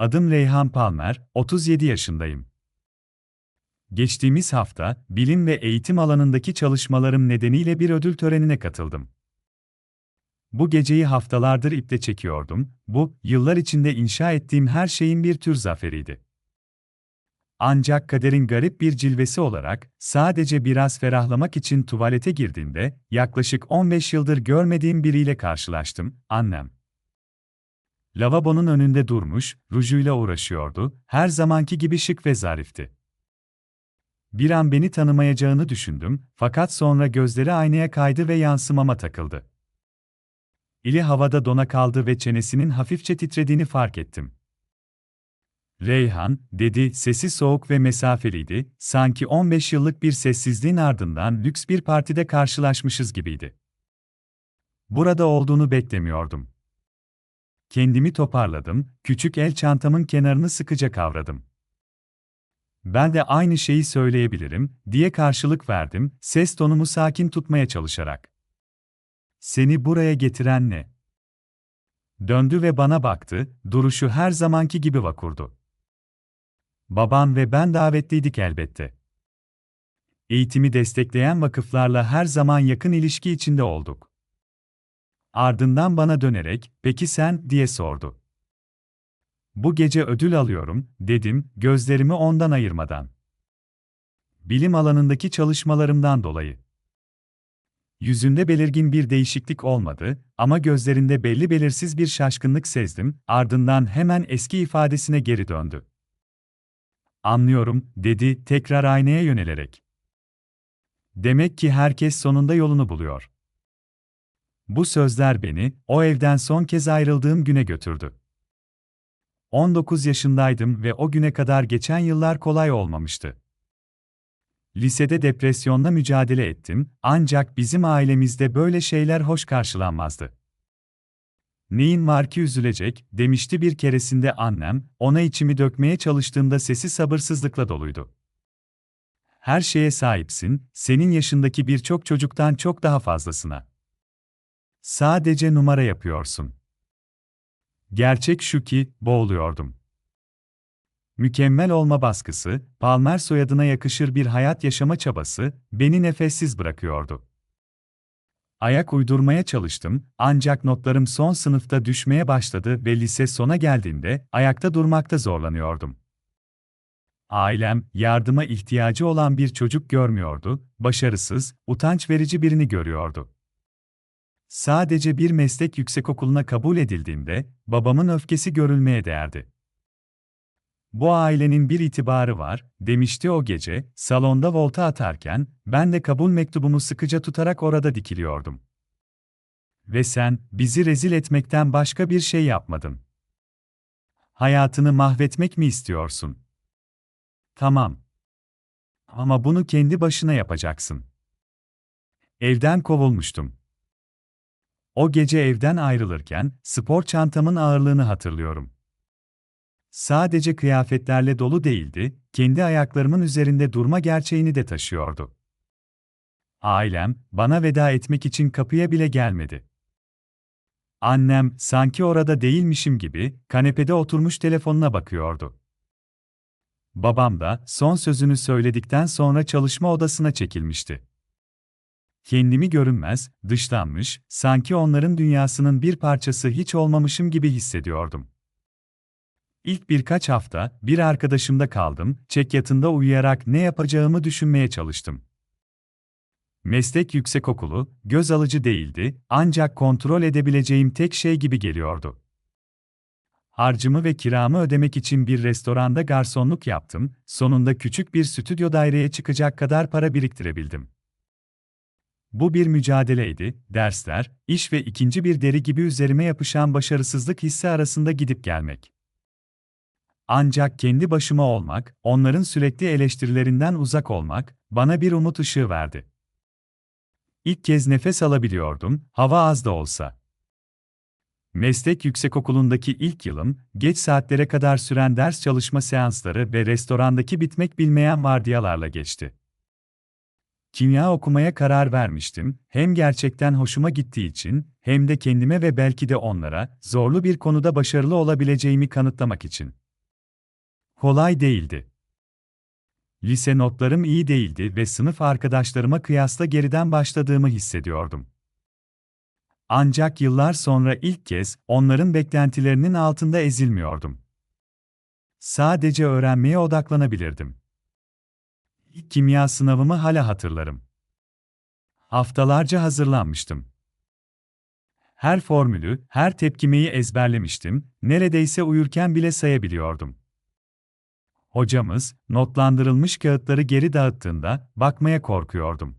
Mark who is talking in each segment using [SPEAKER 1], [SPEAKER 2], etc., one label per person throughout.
[SPEAKER 1] Adım Reyhan Palmer, 37 yaşındayım. Geçtiğimiz hafta, bilim ve eğitim alanındaki çalışmalarım nedeniyle bir ödül törenine katıldım. Bu geceyi haftalardır iple çekiyordum, bu, yıllar içinde inşa ettiğim her şeyin bir tür zaferiydi. Ancak kaderin garip bir cilvesi olarak, sadece biraz ferahlamak için tuvalete girdiğimde, yaklaşık 15 yıldır görmediğim biriyle karşılaştım, annem. Lavabonun önünde durmuş, rujuyla uğraşıyordu, her zamanki gibi şık ve zarifti. Bir an beni tanımayacağını düşündüm, fakat sonra gözleri aynaya kaydı ve yansımama takıldı. Eli havada dona kaldı ve çenesinin hafifçe titrediğini fark ettim. Reyhan, dedi, sesi soğuk ve mesafeliydi, sanki 15 yıllık bir sessizliğin ardından lüks bir partide karşılaşmışız gibiydi. Burada olduğunu beklemiyordum. Kendimi toparladım, küçük el çantamın kenarını sıkıca kavradım. Ben de aynı şeyi söyleyebilirim, diye karşılık verdim, ses tonumu sakin tutmaya çalışarak. Seni buraya getiren ne? Döndü ve bana baktı, duruşu her zamanki gibi vakurdu. Baban ve ben davetliydik elbette. Eğitimi destekleyen vakıflarla her zaman yakın ilişki içinde olduk. Ardından bana dönerek, "Peki sen?" diye sordu. Bu gece ödül alıyorum, dedim, gözlerimi ondan ayırmadan. Bilim alanındaki çalışmalarımdan dolayı. Yüzünde belirgin bir değişiklik olmadı ama gözlerinde belli belirsiz bir şaşkınlık sezdim, ardından hemen eski ifadesine geri döndü. Anlıyorum, dedi, tekrar aynaya yönelerek. Demek ki herkes sonunda yolunu buluyor. Bu sözler beni, o evden son kez ayrıldığım güne götürdü. 19 yaşındaydım ve o güne kadar geçen yıllar kolay olmamıştı. Lisede depresyonla mücadele ettim, ancak bizim ailemizde böyle şeyler hoş karşılanmazdı. Neyin var ki üzülecek, demişti bir keresinde annem, ona içimi dökmeye çalıştığımda sesi sabırsızlıkla doluydu. Her şeye sahipsin, senin yaşındaki birçok çocuktan çok daha fazlasına. Sadece numara yapıyorsun. Gerçek şu ki, boğuluyordum. Mükemmel olma baskısı, Palmer soyadına yakışır bir hayat yaşama çabası, beni nefessiz bırakıyordu. Ayak uydurmaya çalıştım, ancak notlarım son sınıfta düşmeye başladı ve lise sona geldiğinde ayakta durmakta zorlanıyordum. Ailem, yardıma ihtiyacı olan bir çocuk görmüyordu, başarısız, utanç verici birini görüyordu. Sadece bir meslek yüksekokuluna kabul edildiğimde, babamın öfkesi görülmeye değerdi. Bu ailenin bir itibarı var, demişti o gece, salonda volta atarken, ben de kabul mektubumu sıkıca tutarak orada dikiliyordum. Ve sen, bizi rezil etmekten başka bir şey yapmadın. Hayatını mahvetmek mi istiyorsun? Tamam. Ama bunu kendi başına yapacaksın. Evden kovulmuştum. O gece evden ayrılırken, spor çantamın ağırlığını hatırlıyorum. Sadece kıyafetlerle dolu değildi, kendi ayaklarımın üzerinde durma gerçeğini de taşıyordu. Ailem, bana veda etmek için kapıya bile gelmedi. Annem, sanki orada değilmişim gibi, kanepede oturmuş telefonuna bakıyordu. Babam da, son sözünü söyledikten sonra çalışma odasına çekilmişti. Kendimi görünmez, dışlanmış, sanki onların dünyasının bir parçası hiç olmamışım gibi hissediyordum. İlk birkaç hafta bir arkadaşımda kaldım, çek yatında uyuyarak ne yapacağımı düşünmeye çalıştım. Meslek yüksekokulu, göz alıcı değildi, ancak kontrol edebileceğim tek şey gibi geliyordu. Harcımı ve kiramı ödemek için bir restoranda garsonluk yaptım, sonunda küçük bir stüdyo daireye çıkacak kadar para biriktirebildim. Bu bir mücadeleydi, dersler, iş ve ikinci bir deri gibi üzerime yapışan başarısızlık hissi arasında gidip gelmek. Ancak kendi başıma olmak, onların sürekli eleştirilerinden uzak olmak, bana bir umut ışığı verdi. İlk kez nefes alabiliyordum, hava az da olsa. Meslek yüksekokulundaki ilk yılım, geç saatlere kadar süren ders çalışma seansları ve restorandaki bitmek bilmeyen vardiyalarla geçti. Kimya okumaya karar vermiştim, hem gerçekten hoşuma gittiği için, hem de kendime ve belki de onlara, zorlu bir konuda başarılı olabileceğimi kanıtlamak için. Kolay değildi. Lise notlarım iyi değildi ve sınıf arkadaşlarıma kıyasla geriden başladığımı hissediyordum. Ancak yıllar sonra ilk kez onların beklentilerinin altında ezilmiyordum. Sadece öğrenmeye odaklanabilirdim. Kimya sınavımı hala hatırlarım. Haftalarca hazırlanmıştım. Her formülü, her tepkimeyi ezberlemiştim, neredeyse uyurken bile sayabiliyordum. Hocamız, notlandırılmış kağıtları geri dağıttığında, bakmaya korkuyordum.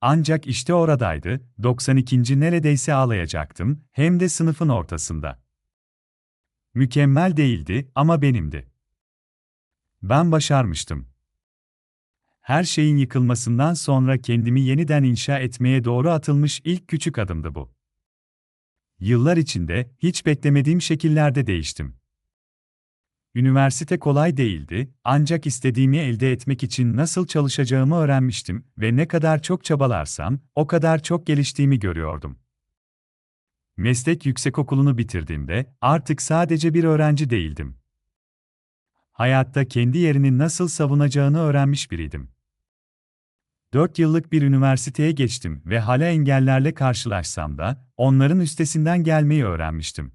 [SPEAKER 1] Ancak işte oradaydı, 92. neredeyse ağlayacaktım, hem de sınıfın ortasında. Mükemmel değildi ama benimdi. Ben başarmıştım. Her şeyin yıkılmasından sonra kendimi yeniden inşa etmeye doğru atılmış ilk küçük adımdı bu. Yıllar içinde hiç beklemediğim şekillerde değiştim. Üniversite kolay değildi, ancak istediğimi elde etmek için nasıl çalışacağımı öğrenmiştim ve ne kadar çok çabalarsam, o kadar çok geliştiğimi görüyordum. Meslek yüksekokulunu bitirdiğimde artık sadece bir öğrenci değildim. Hayatta kendi yerini nasıl savunacağını öğrenmiş biriydim. 4 yıllık bir üniversiteye geçtim ve hala engellerle karşılaşsam da onların üstesinden gelmeyi öğrenmiştim.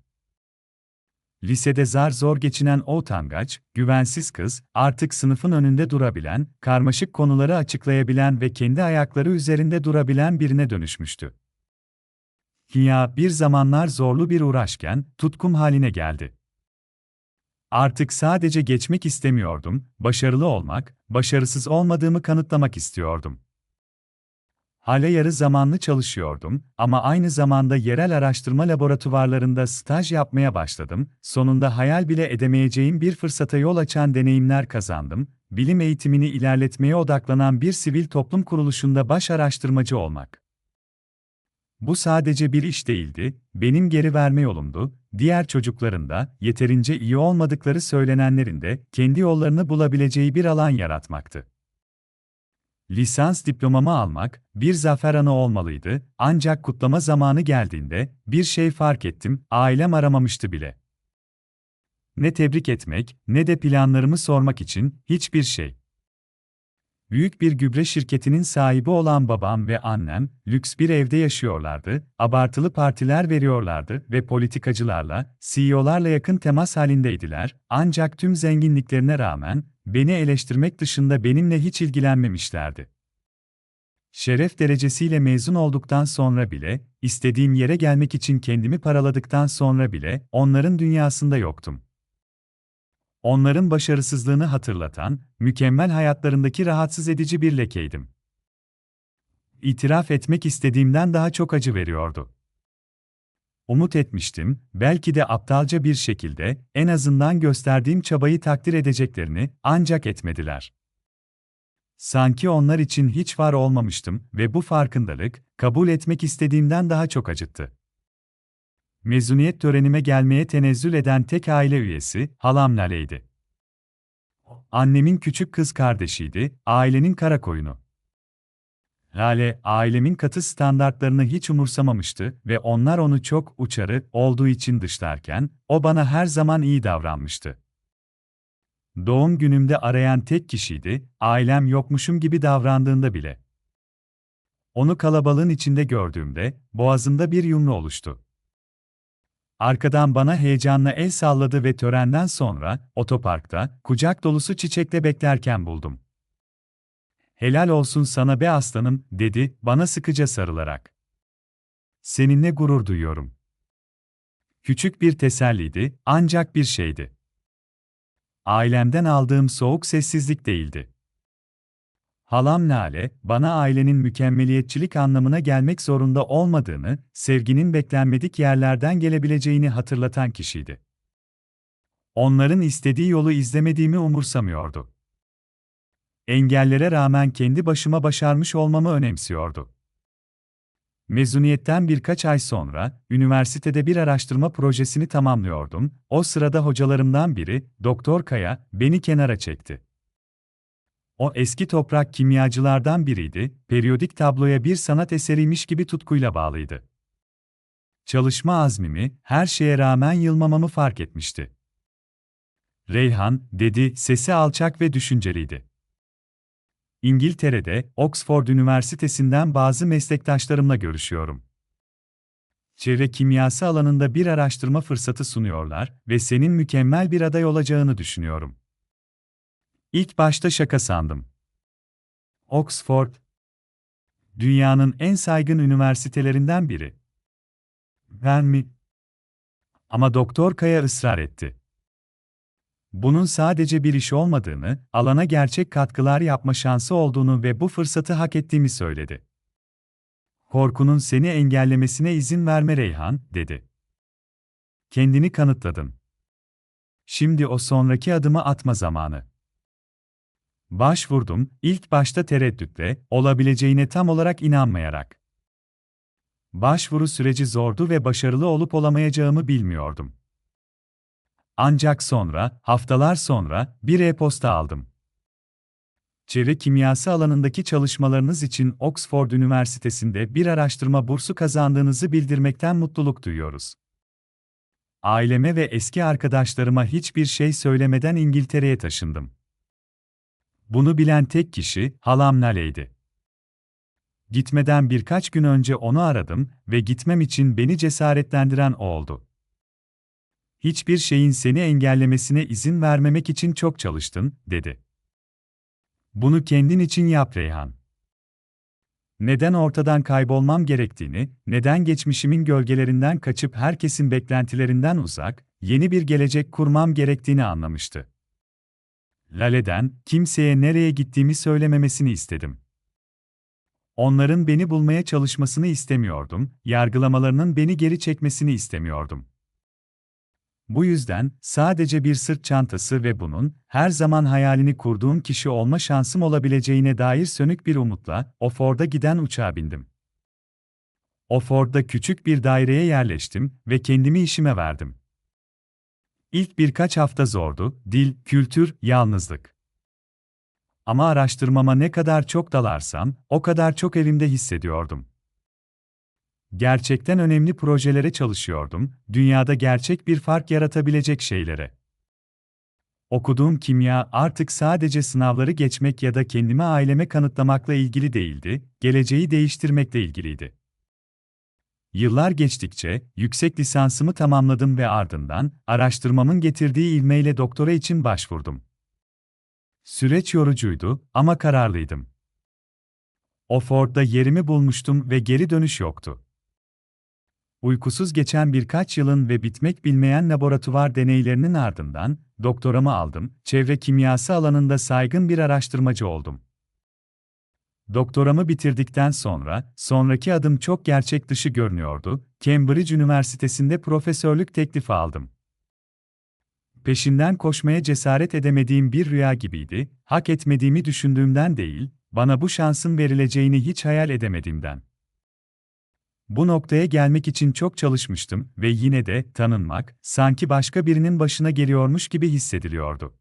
[SPEAKER 1] Lisede zar zor geçinen o utangaç, güvensiz kız, artık sınıfın önünde durabilen, karmaşık konuları açıklayabilen ve kendi ayakları üzerinde durabilen birine dönüşmüştü. Kimya bir zamanlar zorlu bir uğraşken tutkum haline geldi. Artık sadece geçmek istemiyordum, başarılı olmak, başarısız olmadığımı kanıtlamak istiyordum. Hala yarı zamanlı çalışıyordum ama aynı zamanda yerel araştırma laboratuvarlarında staj yapmaya başladım. Sonunda hayal bile edemeyeceğim bir fırsata yol açan deneyimler kazandım. Bilim eğitimini ilerletmeye odaklanan bir sivil toplum kuruluşunda baş araştırmacı olmak. Bu sadece bir iş değildi, benim geri verme yolumdu. Diğer çocukların da yeterince iyi olmadıkları söylenenlerin de kendi yollarını bulabileceği bir alan yaratmaktı. Lisans diplomamı almak bir zafer anı olmalıydı, ancak kutlama zamanı geldiğinde bir şey fark ettim, ailem aramamıştı bile. Ne tebrik etmek, ne de planlarımı sormak için hiçbir şey. Büyük bir gübre şirketinin sahibi olan babam ve annem, lüks bir evde yaşıyorlardı, abartılı partiler veriyorlardı ve politikacılarla, CEO'larla yakın temas halindeydiler, ancak tüm zenginliklerine rağmen, beni eleştirmek dışında benimle hiç ilgilenmemişlerdi. Şeref derecesiyle mezun olduktan sonra bile, istediğim yere gelmek için kendimi paraladıktan sonra bile, onların dünyasında yoktum. Onların başarısızlığını hatırlatan, mükemmel hayatlarındaki rahatsız edici bir lekeydim. İtiraf etmek istediğimden daha çok acı veriyordu. Umut etmiştim, belki de aptalca bir şekilde, en azından gösterdiğim çabayı takdir edeceklerini, ancak etmediler. Sanki onlar için hiç var olmamıştım ve bu farkındalık, kabul etmek istediğimden daha çok acıttı. Mezuniyet törenime gelmeye tenezzül eden tek aile üyesi, halam Lale'ydi. Annemin küçük kız kardeşiydi, ailenin kara koyunu. Lale, ailemin katı standartlarını hiç umursamamıştı ve onlar onu çok uçarı olduğu için dışlarken, o bana her zaman iyi davranmıştı. Doğum günümde arayan tek kişiydi, ailem yokmuşum gibi davrandığında bile. Onu kalabalığın içinde gördüğümde, boğazımda bir yumru oluştu. Arkadan bana heyecanla el salladı ve törenden sonra, otoparkta, kucak dolusu çiçekle beklerken buldum. Helal olsun sana be aslanım, dedi, bana sıkıca sarılarak. Seninle gurur duyuyorum. Küçük bir teselliydi, ancak bir şeydi. Ailemden aldığım soğuk sessizlik değildi. Halam Lale, bana ailenin mükemmeliyetçilik anlamına gelmek zorunda olmadığını, sevginin beklenmedik yerlerden gelebileceğini hatırlatan kişiydi. Onların istediği yolu izlemediğimi umursamıyordu. Engellere rağmen kendi başıma başarmış olmamı önemsiyordu. Mezuniyetten birkaç ay sonra, üniversitede bir araştırma projesini tamamlıyordum. O sırada hocalarımdan biri, Doktor Kaya, beni kenara çekti. O eski toprak kimyacılardan biriydi, periyodik tabloya bir sanat eseriymiş gibi tutkuyla bağlıydı. Çalışma azmimi, her şeye rağmen yılmamamı fark etmişti. Reyhan, dedi, sesi alçak ve düşünceliydi. İngiltere'de, Oxford Üniversitesi'nden bazı meslektaşlarımla görüşüyorum. Çevre kimyası alanında bir araştırma fırsatı sunuyorlar ve senin mükemmel bir aday olacağını düşünüyorum. İlk başta şaka sandım. Oxford, dünyanın en saygın üniversitelerinden biri. Ben mi? Ama Doktor Kaya ısrar etti. Bunun sadece bir iş olmadığını, alana gerçek katkılar yapma şansı olduğunu ve bu fırsatı hak ettiğimi söyledi. Korkunun seni engellemesine izin verme Reyhan, dedi. Kendini kanıtladın. Şimdi o sonraki adımı atma zamanı. Başvurdum, ilk başta tereddütle, olabileceğine tam olarak inanmayarak. Başvuru süreci zordu ve başarılı olup olamayacağımı bilmiyordum. Ancak sonra, haftalar sonra, bir e-posta aldım. Çevre kimyası alanındaki çalışmalarınız için Oxford Üniversitesi'nde bir araştırma bursu kazandığınızı bildirmekten mutluluk duyuyoruz. Aileme ve eski arkadaşlarıma hiçbir şey söylemeden İngiltere'ye taşındım. Bunu bilen tek kişi halam Nale'ydi. Gitmeden birkaç gün önce onu aradım ve gitmem için beni cesaretlendiren o oldu. Hiçbir şeyin seni engellemesine izin vermemek için çok çalıştın, dedi. Bunu kendin için yap Reyhan. Neden ortadan kaybolmam gerektiğini, neden geçmişimin gölgelerinden kaçıp herkesin beklentilerinden uzak, yeni bir gelecek kurmam gerektiğini anlamıştı. Lale'den, kimseye nereye gittiğimi söylememesini istedim. Onların beni bulmaya çalışmasını istemiyordum, yargılamalarının beni geri çekmesini istemiyordum. Bu yüzden sadece bir sırt çantası ve bunun her zaman hayalini kurduğum kişi olma şansım olabileceğine dair sönük bir umutla Oford'a giden uçağa bindim. Oford'da küçük bir daireye yerleştim ve kendimi işime verdim. İlk birkaç hafta zordu, dil, kültür, yalnızlık. Ama araştırmama ne kadar çok dalarsam, o kadar çok evimde hissediyordum. Gerçekten önemli projelere çalışıyordum, dünyada gerçek bir fark yaratabilecek şeylere. Okuduğum kimya artık sadece sınavları geçmek ya da kendime aileme kanıtlamakla ilgili değildi, geleceği değiştirmekle ilgiliydi. Yıllar geçtikçe yüksek lisansımı tamamladım ve ardından araştırmamın getirdiği ilmeyle doktora için başvurdum. Süreç yorucuydu ama kararlıydım. Oford'da yerimi bulmuştum ve geri dönüş yoktu. Uykusuz geçen birkaç yılın ve bitmek bilmeyen laboratuvar deneylerinin ardından doktoramı aldım, çevre kimyası alanında saygın bir araştırmacı oldum. Doktoramı bitirdikten sonra, sonraki adım çok gerçek dışı görünüyordu, Cambridge Üniversitesi'nde profesörlük teklifi aldım. Peşinden koşmaya cesaret edemediğim bir rüya gibiydi, hak etmediğimi düşündüğümden değil, bana bu şansın verileceğini hiç hayal edemediğimden. Bu noktaya gelmek için çok çalışmıştım ve yine de tanınmak, sanki başka birinin başına geliyormuş gibi hissediliyordu.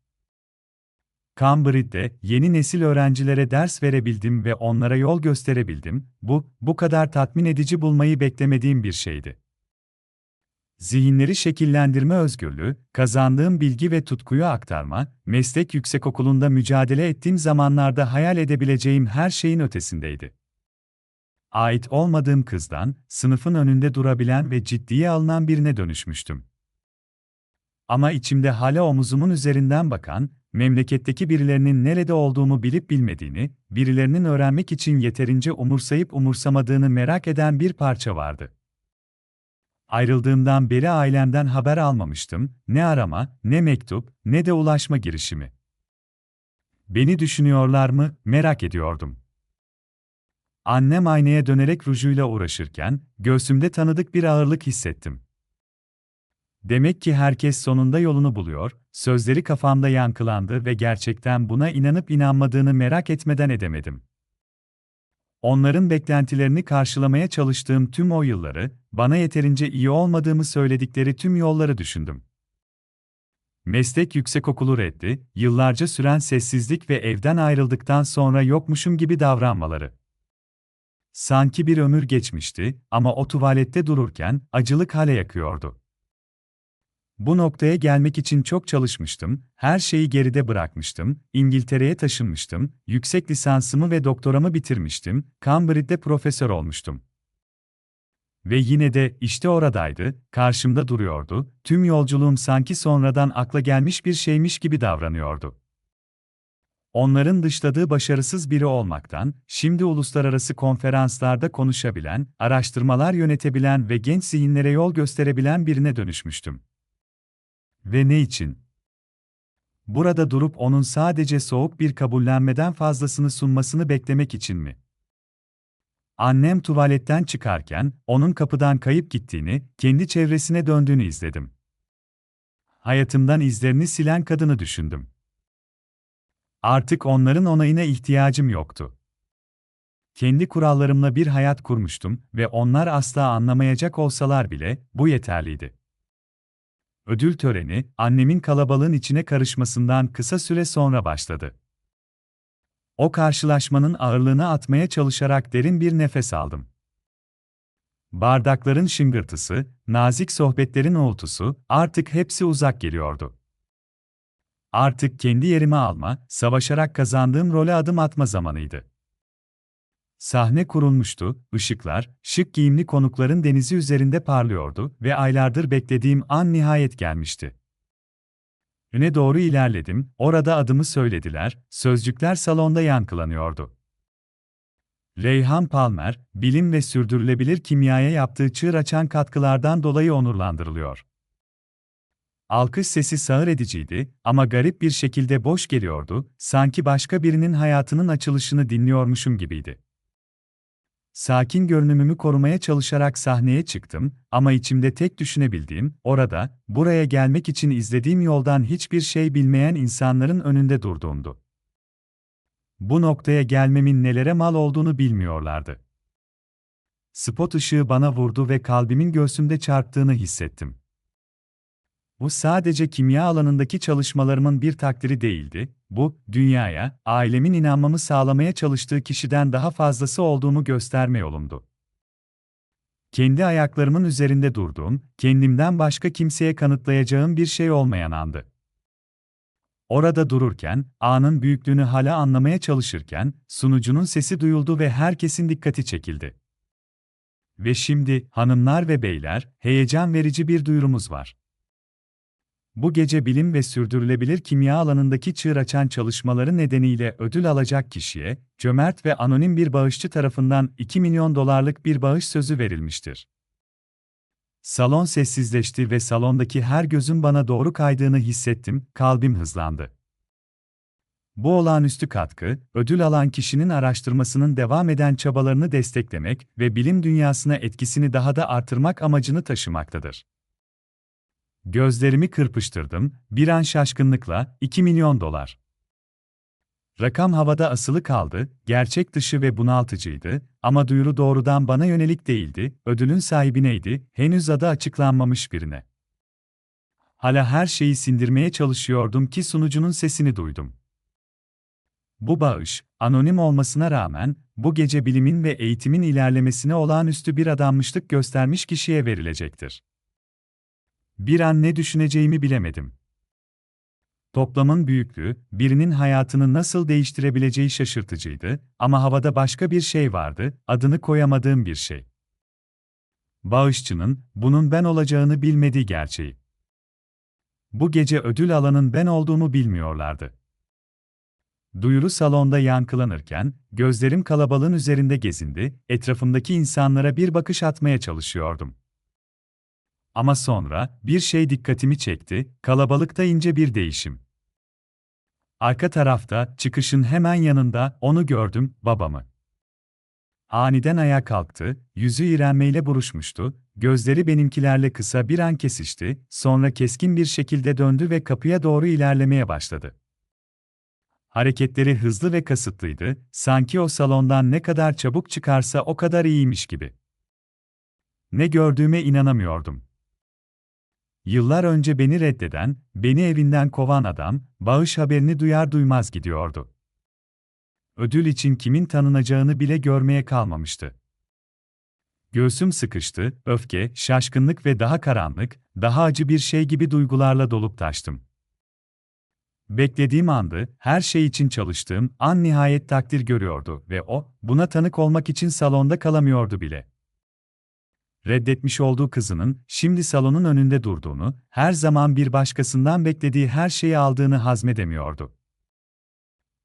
[SPEAKER 1] Cambridge'de yeni nesil öğrencilere ders verebildim ve onlara yol gösterebildim. Bu, bu kadar tatmin edici bulmayı beklemediğim bir şeydi. Zihinleri şekillendirme özgürlüğü, kazandığım bilgi ve tutkuyu aktarma, meslek yüksekokulunda mücadele ettiğim zamanlarda hayal edebileceğim her şeyin ötesindeydi. Ait olmadığım kızdan, sınıfın önünde durabilen ve ciddiye alınan birine dönüşmüştüm. Ama içimde hala omuzumun üzerinden bakan, memleketteki birilerinin nerede olduğumu bilip bilmediğini, birilerinin öğrenmek için yeterince umursayıp umursamadığını merak eden bir parça vardı. Ayrıldığımdan beri ailemden haber almamıştım, ne arama, ne mektup, ne de ulaşma girişimi. Beni düşünüyorlar mı, merak ediyordum. Annem aynaya dönerek rujuyla uğraşırken, göğsümde tanıdık bir ağırlık hissettim. Demek ki herkes sonunda yolunu buluyor, sözleri kafamda yankılandı ve gerçekten buna inanıp inanmadığını merak etmeden edemedim. Onların beklentilerini karşılamaya çalıştığım tüm o yılları, bana yeterince iyi olmadığımı söyledikleri tüm yolları düşündüm. Meslek yüksekokulu reddi, yıllarca süren sessizlik ve evden ayrıldıktan sonra yokmuşum gibi davranmaları. Sanki bir ömür geçmişti ama o tuvalette dururken acılık hale yakıyordu. Bu noktaya gelmek için çok çalışmıştım, her şeyi geride bırakmıştım, İngiltere'ye taşınmıştım, yüksek lisansımı ve doktoramı bitirmiştim, Cambridge'de profesör olmuştum. Ve yine de işte oradaydı, karşımda duruyordu, tüm yolculuğum sanki sonradan akla gelmiş bir şeymiş gibi davranıyordu. Onların dışladığı başarısız biri olmaktan, şimdi uluslararası konferanslarda konuşabilen, araştırmalar yönetebilen ve genç zihinlere yol gösterebilen birine dönüşmüştüm. Ve ne için? Burada durup onun sadece soğuk bir kabullenmeden fazlasını sunmasını beklemek için mi? Annem tuvaletten çıkarken, onun kapıdan kayıp gittiğini, kendi çevresine döndüğünü izledim. Hayatımdan izlerini silen kadını düşündüm. Artık onların onayına ihtiyacım yoktu. Kendi kurallarımla bir hayat kurmuştum ve onlar asla anlamayacak olsalar bile bu yeterliydi. Ödül töreni, annemin kalabalığın içine karışmasından kısa süre sonra başladı. O karşılaşmanın ağırlığını atmaya çalışarak derin bir nefes aldım. Bardakların şıngırtısı, nazik sohbetlerin uğultusu, artık hepsi uzak geliyordu. Artık kendi yerimi alma, savaşarak kazandığım role adım atma zamanıydı. Sahne kurulmuştu, ışıklar, şık giyimli konukların denizi üzerinde parlıyordu ve aylardır beklediğim an nihayet gelmişti. Öne doğru ilerledim, orada adımı söylediler, sözcükler salonda yankılanıyordu. Reyhan Palmer, bilim ve sürdürülebilir kimyaya yaptığı çığır açan katkılardan dolayı onurlandırılıyor. Alkış sesi sağır ediciydi ama garip bir şekilde boş geliyordu, sanki başka birinin hayatının açılışını dinliyormuşum gibiydi. Sakin görünümümü korumaya çalışarak sahneye çıktım ama içimde tek düşünebildiğim, orada, buraya gelmek için izlediğim yoldan hiçbir şey bilmeyen insanların önünde durduğumdu. Bu noktaya gelmemin nelere mal olduğunu bilmiyorlardı. Spot ışığı bana vurdu ve kalbimin göğsümde çarptığını hissettim. Bu sadece kimya alanındaki çalışmalarımın bir takdiri değildi, bu, dünyaya, ailemin inanmamı sağlamaya çalıştığı kişiden daha fazlası olduğumu gösterme yolumdu. Kendi ayaklarımın üzerinde durduğum, kendimden başka kimseye kanıtlayacağım bir şey olmayan andı. Orada dururken, anın büyüklüğünü hala anlamaya çalışırken, sunucunun sesi duyuldu ve herkesin dikkati çekildi. Ve şimdi, hanımlar ve beyler, heyecan verici bir duyurumuz var. Bu gece bilim ve sürdürülebilir kimya alanındaki çığır açan çalışmaları nedeniyle ödül alacak kişiye, cömert ve anonim bir bağışçı tarafından 2 milyon dolarlık bir bağış sözü verilmiştir. Salon sessizleşti ve salondaki her gözün bana doğru kaydığını hissettim, kalbim hızlandı. Bu olağanüstü katkı, ödül alan kişinin araştırmasının devam eden çabalarını desteklemek ve bilim dünyasına etkisini daha da artırmak amacını taşımaktadır. Gözlerimi kırpıştırdım, bir an şaşkınlıkla, 2 milyon dolar. Rakam havada asılı kaldı, gerçek dışı ve bunaltıcıydı ama duyuru doğrudan bana yönelik değildi, ödülün sahibineydi, henüz adı açıklanmamış birine. Hala her şeyi sindirmeye çalışıyordum ki sunucunun sesini duydum. Bu bağış, anonim olmasına rağmen, bu gece bilimin ve eğitimin ilerlemesine olağanüstü bir adanmışlık göstermiş kişiye verilecektir. Bir an ne düşüneceğimi bilemedim. Toplamın büyüklüğü, birinin hayatını nasıl değiştirebileceği şaşırtıcıydı ama havada başka bir şey vardı, adını koyamadığım bir şey. Bağışçının, bunun ben olacağını bilmediği gerçeği. Bu gece ödül alanın ben olduğumu bilmiyorlardı. Duyuru salonda yankılanırken, gözlerim kalabalığın üzerinde gezindi, etrafımdaki insanlara bir bakış atmaya çalışıyordum. Ama sonra, bir şey dikkatimi çekti, kalabalıkta ince bir değişim. Arka tarafta, çıkışın hemen yanında, onu gördüm, babamı. Aniden ayağa kalktı, yüzü iğrenmeyle buruşmuştu, gözleri benimkilerle kısa bir an kesişti, sonra keskin bir şekilde döndü ve kapıya doğru ilerlemeye başladı. Hareketleri hızlı ve kasıtlıydı, sanki o salondan ne kadar çabuk çıkarsa o kadar iyiymiş gibi. Ne gördüğüme inanamıyordum. Yıllar önce beni reddeden, beni evinden kovan adam, bağış haberini duyar duymaz gidiyordu. Ödül için kimin tanınacağını bile görmeye kalmamıştı. Göğsüm sıkıştı, öfke, şaşkınlık ve daha karanlık, daha acı bir şey gibi duygularla dolup taştım. Beklediğim andı, her şey için çalıştığım an nihayet takdir görüyordu ve o, buna tanık olmak için salonda kalamıyordu bile. Reddetmiş olduğu kızının, şimdi salonun önünde durduğunu, her zaman bir başkasından beklediği her şeyi aldığını hazmedemiyordu.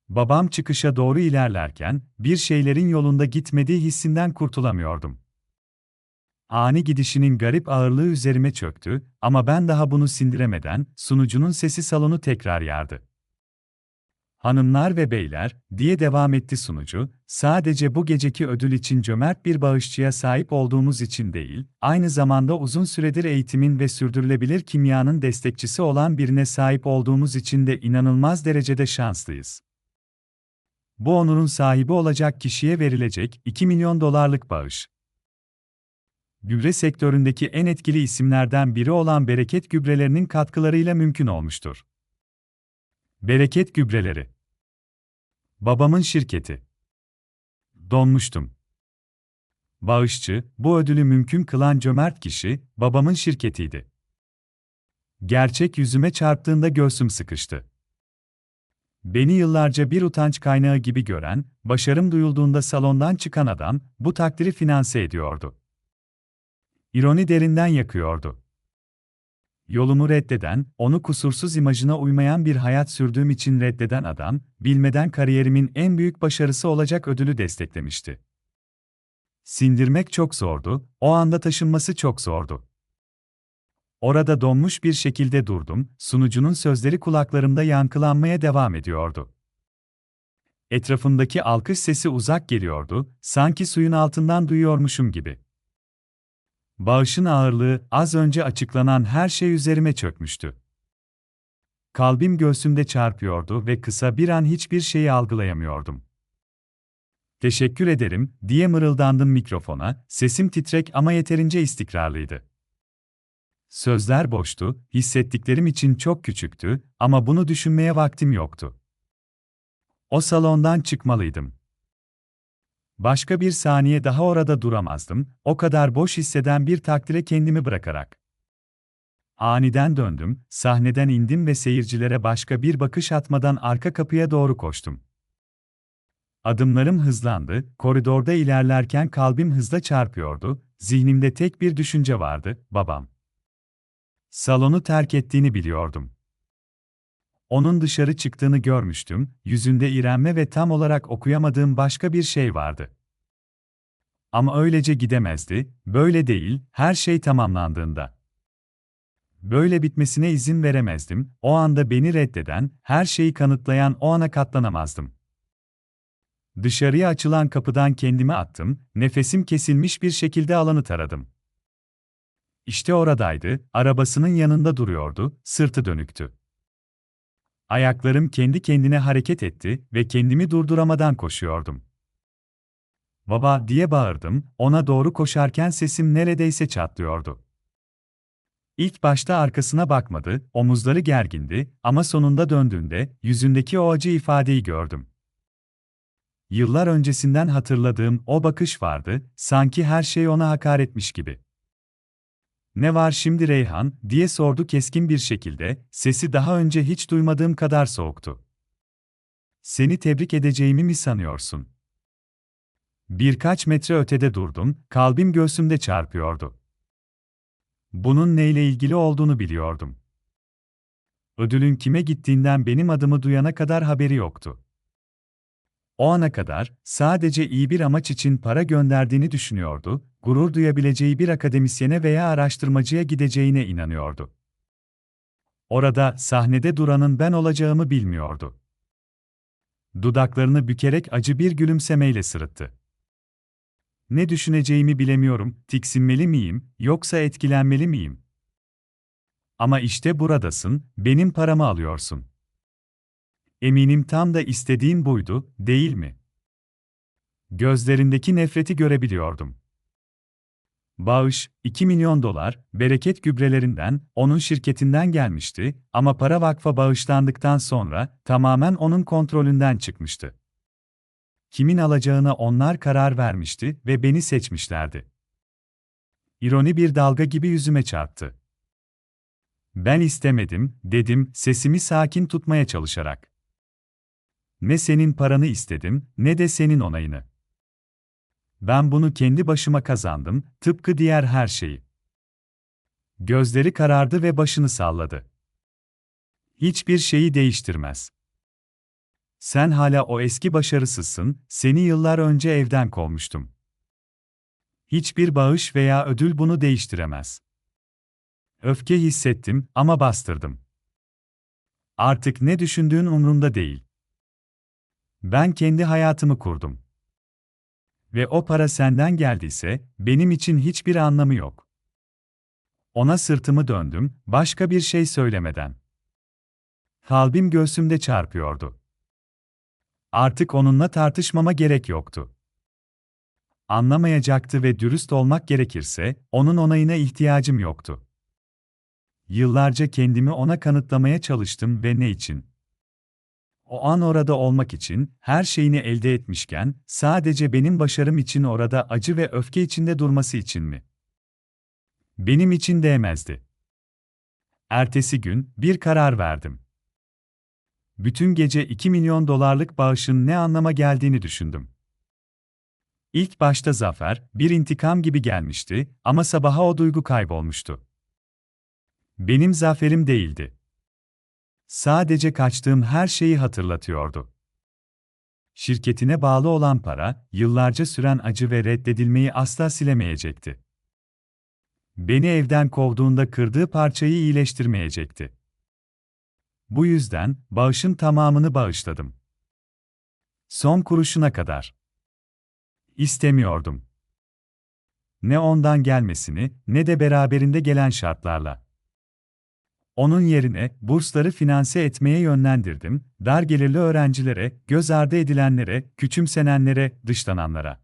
[SPEAKER 1] Babam çıkışa doğru ilerlerken, bir şeylerin yolunda gitmediği hissinden kurtulamıyordum. Ani gidişinin garip ağırlığı üzerime çöktü ama ben daha bunu sindiremeden sunucunun sesi salonu tekrar yardı. Hanımlar ve beyler, diye devam etti sunucu, sadece bu geceki ödül için cömert bir bağışçıya sahip olduğumuz için değil, aynı zamanda uzun süredir eğitimin ve sürdürülebilir kimyanın destekçisi olan birine sahip olduğumuz için de inanılmaz derecede şanslıyız. Bu onurun sahibi olacak kişiye verilecek 2 milyon dolarlık bağış. Gübre sektöründeki en etkili isimlerden biri olan Bereket Gübrelerinin katkılarıyla mümkün olmuştur. Bereket Gübreleri Babamın şirketi. Donmuştum. Bağışçı, bu ödülü mümkün kılan cömert kişi, babamın şirketiydi. Gerçek yüzüme çarptığında göğsüm sıkıştı. Beni yıllarca bir utanç kaynağı gibi gören, başarım duyulduğunda salondan çıkan adam, bu takdiri finanse ediyordu. İroni derinden yakıyordu. Yolumu reddeden, onu kusursuz imajına uymayan bir hayat sürdüğüm için reddeden adam, bilmeden kariyerimin en büyük başarısı olacak ödülü desteklemişti. Sindirmek çok zordu, o anda taşınması çok zordu. Orada donmuş bir şekilde durdum, sunucunun sözleri kulaklarımda yankılanmaya devam ediyordu. Etrafımdaki alkış sesi uzak geliyordu, sanki suyun altından duyuyormuşum gibi. Bağışın ağırlığı, az önce açıklanan her şey üzerime çökmüştü. Kalbim göğsümde çarpıyordu ve kısa bir an hiçbir şeyi algılayamıyordum. Teşekkür ederim, diye mırıldandım mikrofona, sesim titrek ama yeterince istikrarlıydı. Sözler boştu, hissettiklerim için çok küçüktü ama bunu düşünmeye vaktim yoktu. O salondan çıkmalıydım. Başka bir saniye daha orada duramazdım, o kadar boş hisseden bir takdire kendimi bırakarak. Aniden döndüm, sahneden indim ve seyircilere başka bir bakış atmadan arka kapıya doğru koştum. Adımlarım hızlandı, koridorda ilerlerken kalbim hızla çarpıyordu, zihnimde tek bir düşünce vardı, babam. Salonu terk ettiğini biliyordum. Onun dışarı çıktığını görmüştüm, yüzünde irenme ve tam olarak okuyamadığım başka bir şey vardı. Ama öylece gidemezdi, böyle değil, her şey tamamlandığında. Böyle bitmesine izin veremezdim, o anda beni reddeden, her şeyi kanıtlayan o ana katlanamazdım. Dışarıya açılan kapıdan kendimi attım, nefesim kesilmiş bir şekilde alanı taradım. İşte oradaydı, arabasının yanında duruyordu, sırtı dönüktü. Ayaklarım kendi kendine hareket etti ve kendimi durduramadan koşuyordum. Baba diye bağırdım, ona doğru koşarken sesim neredeyse çatlıyordu. İlk başta arkasına bakmadı, omuzları gergindi ama sonunda döndüğünde yüzündeki o acı ifadeyi gördüm. Yıllar öncesinden hatırladığım o bakış vardı, sanki her şey ona hakaretmiş gibi. Ne var şimdi Reyhan, diye sordu keskin bir şekilde, sesi daha önce hiç duymadığım kadar soğuktu. Seni tebrik edeceğimi mi sanıyorsun? Birkaç metre ötede durdum, kalbim göğsümde çarpıyordu. Bunun neyle ilgili olduğunu biliyordum. Ödülün kime gittiğinden benim adımı duyana kadar haberi yoktu. O ana kadar sadece iyi bir amaç için para gönderdiğini düşünüyordu, gurur duyabileceği bir akademisyene veya araştırmacıya gideceğine inanıyordu. Orada sahnede duranın ben olacağımı bilmiyordu. Dudaklarını bükerek acı bir gülümsemeyle sırıttı. Ne düşüneceğimi bilemiyorum, tiksinmeli miyim, yoksa etkilenmeli miyim? Ama işte buradasın, benim paramı alıyorsun. Eminim tam da istediğin buydu, değil mi? Gözlerindeki nefreti görebiliyordum. Bağış, 2 milyon dolar, bereket gübrelerinden, onun şirketinden gelmişti ama para vakfa bağışlandıktan sonra tamamen onun kontrolünden çıkmıştı. Kimin alacağına onlar karar vermişti ve beni seçmişlerdi. İroni bir dalga gibi yüzüme çarptı. Ben istemedim, dedim, sesimi sakin tutmaya çalışarak. Ne senin paranı istedim, ne de senin onayını. Ben bunu kendi başıma kazandım, tıpkı diğer her şeyi. Gözleri karardı ve başını salladı. Hiçbir şeyi değiştirmez. Sen hala o eski başarısızsın, seni yıllar önce evden kovmuştum. Hiçbir bağış veya ödül bunu değiştiremez. Öfke hissettim ama bastırdım. Artık ne düşündüğün umurumda değil. Ben kendi hayatımı kurdum. Ve o para senden geldiyse, benim için hiçbir anlamı yok. Ona sırtımı döndüm, başka bir şey söylemeden. Kalbim göğsümde çarpıyordu. Artık onunla tartışmama gerek yoktu. Anlamayacaktı ve dürüst olmak gerekirse, onun onayına ihtiyacım yoktu. Yıllarca kendimi ona kanıtlamaya çalıştım ve ne için? O an orada olmak için, her şeyini elde etmişken, sadece benim başarım için orada acı ve öfke içinde durması için mi? Benim için değmezdi. Ertesi gün, bir karar verdim. Bütün gece 2 milyon dolarlık bağışın ne anlama geldiğini düşündüm. İlk başta zafer, bir intikam gibi gelmişti ama sabaha o duygu kaybolmuştu. Benim zaferim değildi. Sadece kaçtığım her şeyi hatırlatıyordu. Şirketine bağlı olan para, yıllarca süren acı ve reddedilmeyi asla silemeyecekti. Beni evden kovduğunda kırdığı parçayı iyileştirmeyecekti. Bu yüzden bağışın tamamını bağışladım. Son kuruşuna kadar. İstemiyordum. Ne ondan gelmesini ne de beraberinde gelen şartlarla. Onun yerine bursları finanse etmeye yönlendirdim, dar gelirli öğrencilere, göz ardı edilenlere, küçümsenenlere, dışlananlara.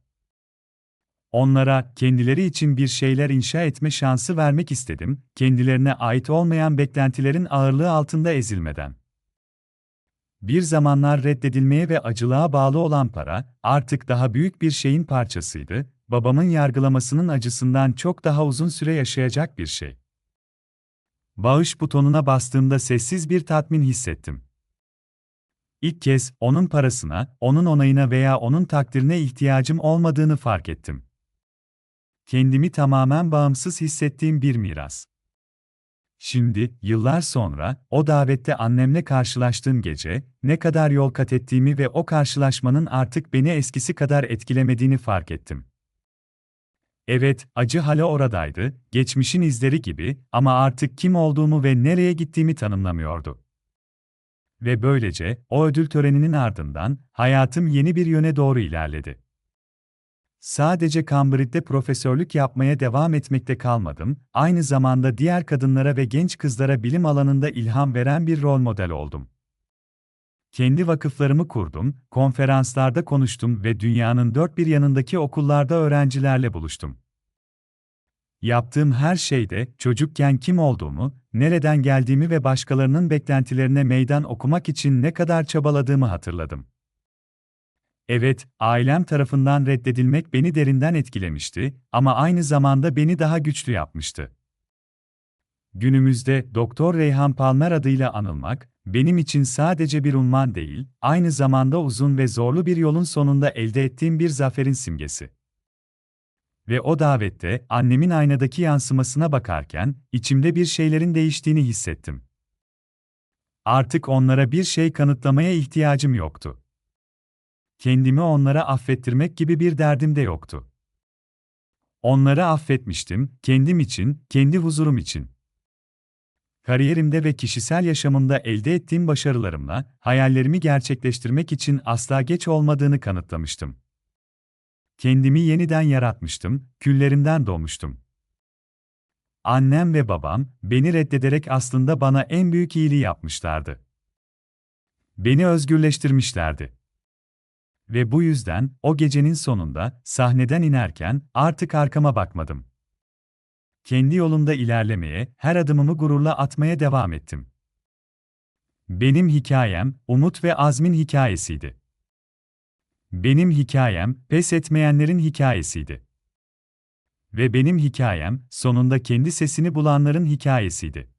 [SPEAKER 1] Onlara kendileri için bir şeyler inşa etme şansı vermek istedim, kendilerine ait olmayan beklentilerin ağırlığı altında ezilmeden. Bir zamanlar reddedilmeye ve acılığa bağlı olan para, artık daha büyük bir şeyin parçasıydı, babamın yargılamasının acısından çok daha uzun süre yaşayacak bir şey. Bağış butonuna bastığımda sessiz bir tatmin hissettim. İlk kez onun parasına, onun onayına veya onun takdirine ihtiyacım olmadığını fark ettim. Kendimi tamamen bağımsız hissettiğim bir miras. Şimdi, yıllar sonra, o davette annemle karşılaştığım gece, ne kadar yol kat ettiğimi ve o karşılaşmanın artık beni eskisi kadar etkilemediğini fark ettim. Evet, acı hala oradaydı, geçmişin izleri gibi ama artık kim olduğumu ve nereye gittiğimi tanımlamıyordu. Ve böylece, o ödül töreninin ardından, hayatım yeni bir yöne doğru ilerledi. Sadece Cambridge'de profesörlük yapmaya devam etmekte kalmadım, aynı zamanda diğer kadınlara ve genç kızlara bilim alanında ilham veren bir rol model oldum. Kendi vakıflarımı kurdum, konferanslarda konuştum ve dünyanın dört bir yanındaki okullarda öğrencilerle buluştum. Yaptığım her şeyde çocukken kim olduğumu, nereden geldiğimi ve başkalarının beklentilerine meydan okumak için ne kadar çabaladığımı hatırladım. Evet, ailem tarafından reddedilmek beni derinden etkilemişti ama aynı zamanda beni daha güçlü yapmıştı. Günümüzde Doktor Reyhan Palmer adıyla anılmak, benim için sadece bir unvan değil, aynı zamanda uzun ve zorlu bir yolun sonunda elde ettiğim bir zaferin simgesi. Ve o davette annemin aynadaki yansımasına bakarken içimde bir şeylerin değiştiğini hissettim. Artık onlara bir şey kanıtlamaya ihtiyacım yoktu. Kendimi onlara affettirmek gibi bir derdim de yoktu. Onları affetmiştim, kendim için, kendi huzurum için. Kariyerimde ve kişisel yaşamımda elde ettiğim başarılarımla, hayallerimi gerçekleştirmek için asla geç olmadığını kanıtlamıştım. Kendimi yeniden yaratmıştım, küllerimden doğmuştum. Annem ve babam, beni reddederek aslında bana en büyük iyiliği yapmışlardı. Beni özgürleştirmişlerdi. Ve bu yüzden, o gecenin sonunda, sahneden inerken, artık arkama bakmadım. Kendi yolumda ilerlemeye, her adımımı gururla atmaya devam ettim. Benim hikayem, umut ve azmin hikayesiydi. Benim hikayem, pes etmeyenlerin hikayesiydi. Ve benim hikayem, sonunda kendi sesini bulanların hikayesiydi.